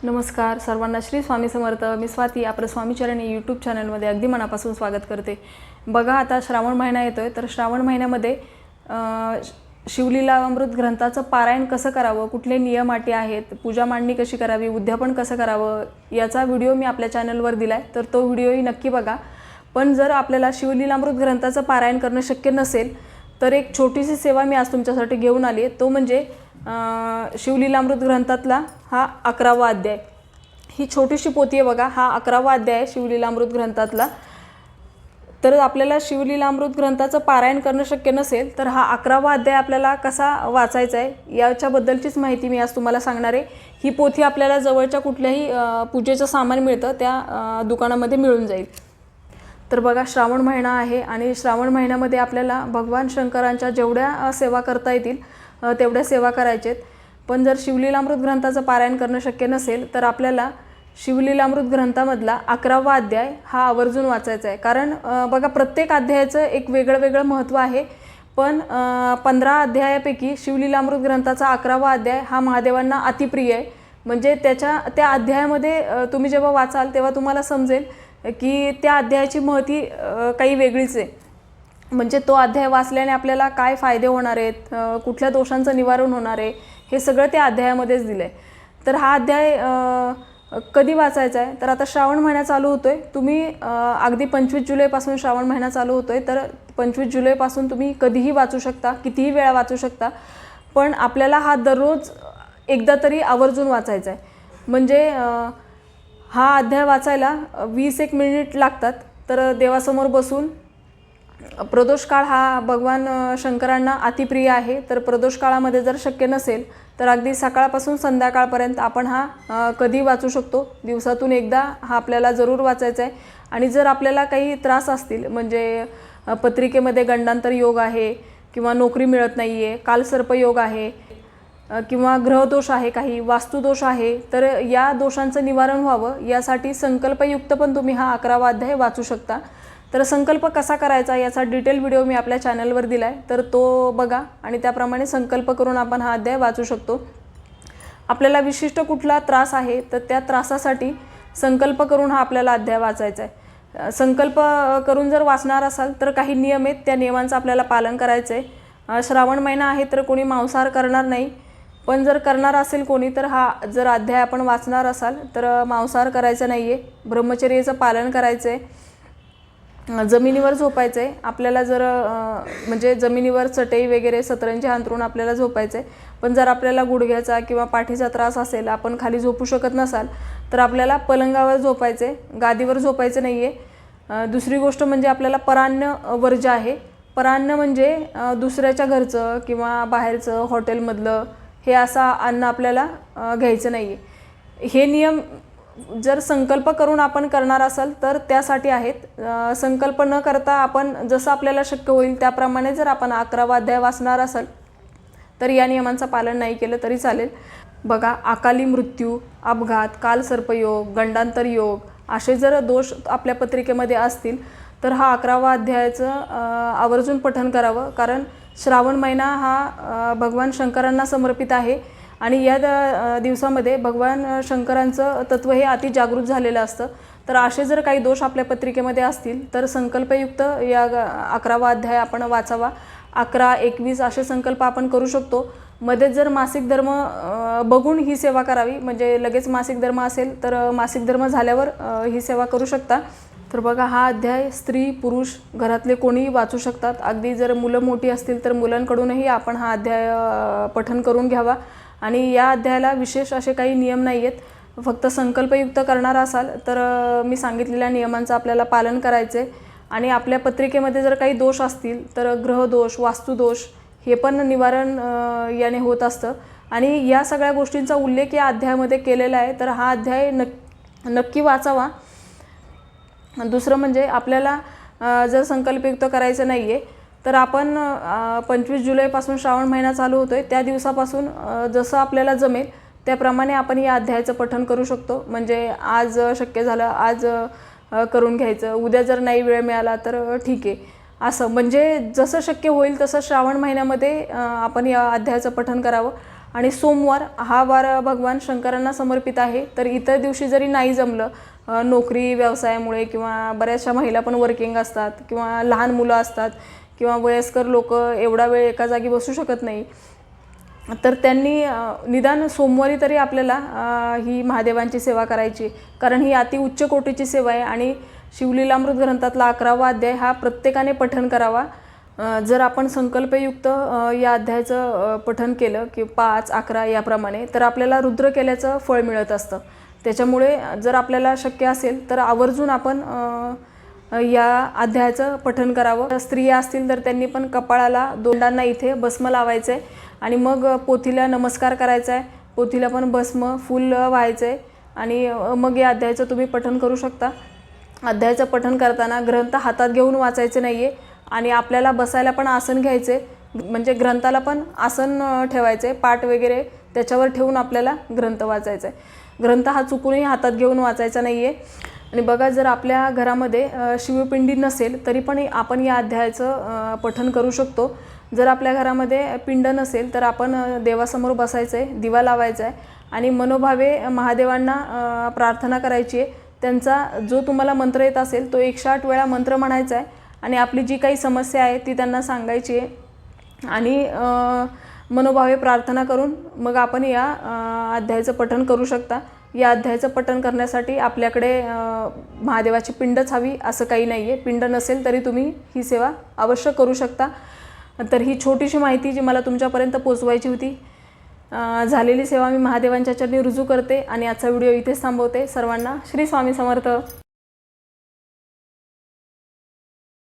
नमस्कार. सर्वांना श्री स्वामी समर्थ. मी स्वाती आपलं स्वामीचरणी यूट्यूब चॅनलमध्ये अगदी मनापासून स्वागत करते. बघा आता श्रावण महिना येतो आहे तर श्रावण महिन्यामध्ये शिवलीलामृत शिवलीला अमृत ग्रंथाचं पारायण कसं करावं? कुठले नियम अटी आहेत? पूजा मांडणी कशी करावी? उद्यापन कसं करावं? याचा व्हिडिओ मी आपल्या चॅनलवर दिला आहे तर तो व्हिडिओही नक्की बघा. पण जर आपल्याला शिवलीलामृत ग्रंथाचं पारायण करणं शक्य नसेल तर एक छोटीशी सेवा मी आज तुमच्यासाठी घेऊन आली आहे. तो म्हणजे शिवलीलामृत ग्रंथातला हा अकरावा अध्याय. ही छोटीशी पोती आहे बघा हा अकरावा अध्याय आहे शिवलीलामृत ग्रंथातला. तर आपल्याला शिवलीलामृत ग्रंथाचं पारायण करणं शक्य नसेल तर हा अकरावा अध्याय आपल्याला कसा वाचायचा आहे याच्याबद्दलचीच माहिती मी आज तुम्हाला सांगणार आहे. ही पोथी आपल्याला जवळच्या कुठल्याही पूजेचं सामान मिळतं त्या दुकानामध्ये मिळून जाईल. तर बघा श्रावण महिना आहे आणि श्रावण महिन्यामध्ये आपल्याला भगवान शंकरांच्या जेवढ्या सेवा करता येतील तेवढ्या सेवा करायच्यात पण जर शिवलीलामृत ग्रंथाचं पारायण करणं शक्य नसेल तर आपल्याला शिवलीलामृत ग्रंथामधला अकरावा अध्याय हा आवर्जून वाचायचा आहे. कारण बघा प्रत्येक अध्यायाचं एक वेगळं वेगळं महत्त्व आहे. पण पंधरा अध्यायापैकी शिवलीलामृत ग्रंथाचा अकरावा अध्याय हा महादेवांना अतिप्रिय आहे. म्हणजे त्याच्या त्या अध्यायामध्ये तुम्ही जेव्हा वाचाल तेव्हा तुम्हाला समजेल की त्या अध्यायाची महती काही वेगळीच आहे. म्हणजे तो अध्याय वाचल्याने आपल्याला काय फायदे होणार आहेत कुठल्या दोषांचं निवारण होणार आहे हे सगळं त्या अध्यायामध्येच दिलं आहे तर हा अध्याय कधी वाचायचा आहे? तर आता श्रावण महिना चालू होतो आहे तुम्ही अगदी पंचवीस जुलैपासून श्रावण महिना चालू होतो आहे तर पंचवीस जुलैपासून तुम्ही कधीही वाचू शकता कितीही वेळा वाचू शकता. पण आपल्याला हा दररोज एकदा तरी आवर्जून वाचायचा आहे. म्हणजे हा अध्याय वाचायला वीस एक मिनिट लागतात. तर देवासमोर बसून प्रदोष काळ हा भगवान शंकरांना अतिप्रिय आहे. तर प्रदोष काळामध्ये जर शक्य नसेल तर अगदी सकाळपासून संध्याकाळपर्यंत आपण हा कधी वाचू शकतो? दिवसातून एकदा हा आपल्याला जरूर वाचायचा आहे. आणि जर आपल्याला काही त्रास असतील म्हणजे पत्रिकेमध्ये गंडांतर योग आहे किंवा नोकरी मिळत नाही आहे कालसर्पयोग आहे किंवा ग्रहदोष आहे काही वास्तुदोष आहे तर या दोषांचं निवारण व्हावं यासाठी संकल्पयुक्त पण तुम्ही हा अकरावा अध्याय वाचू शकता. तर संकल्प कसा करायचा याचा डिटेल व्हिडिओ मी आपल्या चॅनलवर दिला आहे तर तो बघा आणि त्याप्रमाणे संकल्प करून आपण हा अध्याय वाचू शकतो. आपल्याला विशिष्ट कुठला त्रास आहे तर त्या त्रासासाठी संकल्प करून हा आपल्याला अध्याय वाचायचा आहे. संकल्प करून जर वाचणार असाल तर काही नियम आहेत त्या नियमांचं आपल्याला पालन करायचं आहे श्रावण महिना आहे तर कोणी मांसाहार करणार नाही. पण जर करणार असेल कोणी तर हा जर अध्याय आपण वाचणार असाल तर मांसाहार करायचा नाही आहे ब्रह्मचर्याचं पालन करायचं आहे जमिनीवर झोपायचं आहे आपल्याला जर म्हणजे जमिनीवर चटई वगैरे सतरंजी अंतरून आपल्याला झोपायचं आहे पण जर आपल्याला गुडघ्याचा किंवा पाठीचा त्रास असेल आपण खाली झोपू शकत नसाल तर आपल्याला पलंगावर झोपायचं आहे गादीवर झोपायचं नाही आहे दुसरी गोष्ट म्हणजे आपल्याला परान्न वर्ज आहे परान्न म्हणजे दुसऱ्याच्या घरचं किंवा बाहेरचं हॉटेलमधलं हे असं अन्न आपल्याला घ्यायचं नाही आहे हे नियम जर संकल्प करून आपण करणार असाल तर त्यासाठी आहेत. संकल्प न करता आपण जसं आपल्याला शक्य होईल त्याप्रमाणे जर आपण अकरावा अध्याय वाचणार असाल तर या नियमांचं पालन नाही केलं तरी चालेल. बघा अकाली मृत्यू अपघात कालसर्पयोग गंडांतर योग असे जर दोष आपल्या पत्रिकेमध्ये असतील तर हा अकरावा अध्यायाचं आवर्जून पठन करावं. कारण श्रावण महिना हा भगवान शंकरांना समर्पित आहे. आणि या द- दिवसामध्ये भगवान शंकरांचं तत्त्व हे अति जागृत झालेलं असतं. तर असे जर काही दोष आपल्या पत्रिकेमध्ये असतील तर संकल्पयुक्त या अकरावा अध्याय आपण वाचावा. अकरा एकवीस असे संकल्प आपण करू शकतो. मध्येच जर मासिक धर्म बघून ही सेवा करावी म्हणजे लगेच मासिक धर्म असेल तर मासिक धर्म झाल्यावर ही सेवा करू शकता. तर बघा हा अध्याय स्त्री पुरुष घरातले कोणीही वाचू शकतात. अगदी जर मुलं मोठी असतील तर मुलांकडूनही आपण हा अध्याय पठन करून घ्यावा. आणि या अध्यायाला विशेष असे काही नियम नाही आहेत फक्त संकल्पयुक्त करणार असाल तर मी सांगितलेल्या नियमांचं आपल्याला पालन करायचं आहे आणि आपल्या पत्रिकेमध्ये जर काही दोष असतील तर ग्रहदोष वास्तुदोष हे पण निवारण याने होत असतं. आणि या सगळ्या गोष्टींचा उल्लेख या अध्यायामध्ये केलेला आहे. तर हा अध्याय नक् नक्की वाचावा. दुसरं म्हणजे आपल्याला जर संकल्पयुक्त करायचं नाही आहे तर आपण पंचवीस जुलैपासून श्रावण महिना चालू होतो आहे त्या दिवसापासून जसं आपल्याला जमेल त्याप्रमाणे आपण या अध्यायाचं पठण करू शकतो. म्हणजे आज शक्य झालं आज करून घ्यायचं. उद्या जर नाही वेळ मिळाला तर ठीक आहे. असं. म्हणजे जसं शक्य होईल तसं श्रावण महिन्यामध्ये आपण या अध्यायाचं पठण करावं. आणि सोमवार हा वार भगवान शंकरांना समर्पित आहे. तर इतर दिवशी जरी नाही जमलं नोकरी व्यवसायामुळे किंवा बऱ्याचशा महिला पण वर्किंग असतात किंवा लहान मुलं असतात किंवा वयस्कर लोक एवढा वेळ एका जागी बसू शकत नाही तर त्यांनी निदान सोमवारी तरी आपल्याला ही महादेवांची सेवा करायची. कारण ही अति उच्च कोटीची सेवा आहे आणि शिवलीलामृत ग्रंथातला अकरावा अध्याय हा प्रत्येकाने पठण करावा. जर आपण संकल्पयुक्त या अध्यायाचं पठन पठण केलं की पाच अकरा याप्रमाणे तर आपल्याला रुद्र केल्याचं फळ मिळत असतं. त्याच्यामुळे जर आपल्याला शक्य असेल तर आवर्जून आपण या अध्यायाचं पठन करावं. स्त्रिया असतील तर त्यांनी पण कपाळाला दोंडांना इथे भस्म लावायचं आहे आणि मग पोथीला नमस्कार करायचा आहे पोथीला पण भस्म फुल व्हायचं आहे आणि मग या अध्यायाचं तुम्ही पठन करू शकता. अध्यायाचं पठन करताना ग्रंथ हातात घेऊन वाचायचे नाही आहे आणि आपल्याला बसायला पण आसन घ्यायचे. म्हणजे ग्रंथाला पण आसन ठेवायचे पाठ वगैरे त्याच्यावर ठेवून आपल्याला ग्रंथ वाचायचा आहे ग्रंथ हा चुकूनही हातात घेऊन वाचायचा नाही आहे आणि बघा जर आपल्या घरामध्ये शिवपिंडी नसेल तरी पण आपण या अध्यायाचं पठन करू शकतो. जर आपल्या घरामध्ये पिंड नसेल तर आपण देवासमोर बसायचं आहे दिवा लावायचा आहे आणि मनोभावे महादेवांना प्रार्थना करायची आहे त्यांचा जो तुम्हाला मंत्र येत असेल तो एकशे आठ वेळा मंत्र म्हणायचा आहे आणि आपली जी काही समस्या आहे ती त्यांना सांगायची आहे आणि मनोभावे प्रार्थना करून मग आपण या अध्यायाचं पठण करू शकता. या अध्यायाचं पठण करण्यासाठी आपल्याकडे महादेवाची पिंडच हवी असं काही नाही आहे पिंड नसेल तरी तुम्ही ही सेवा अवश्य करू शकता. तर ही छोटीशी माहिती जी मला तुमच्यापर्यंत पोचवायची होती झालेली सेवा मी महादेवांच्या चरणी रुजू करते आणि आजचा व्हिडिओ इथेच थांबवते. सर्वांना श्री स्वामी समर्थ.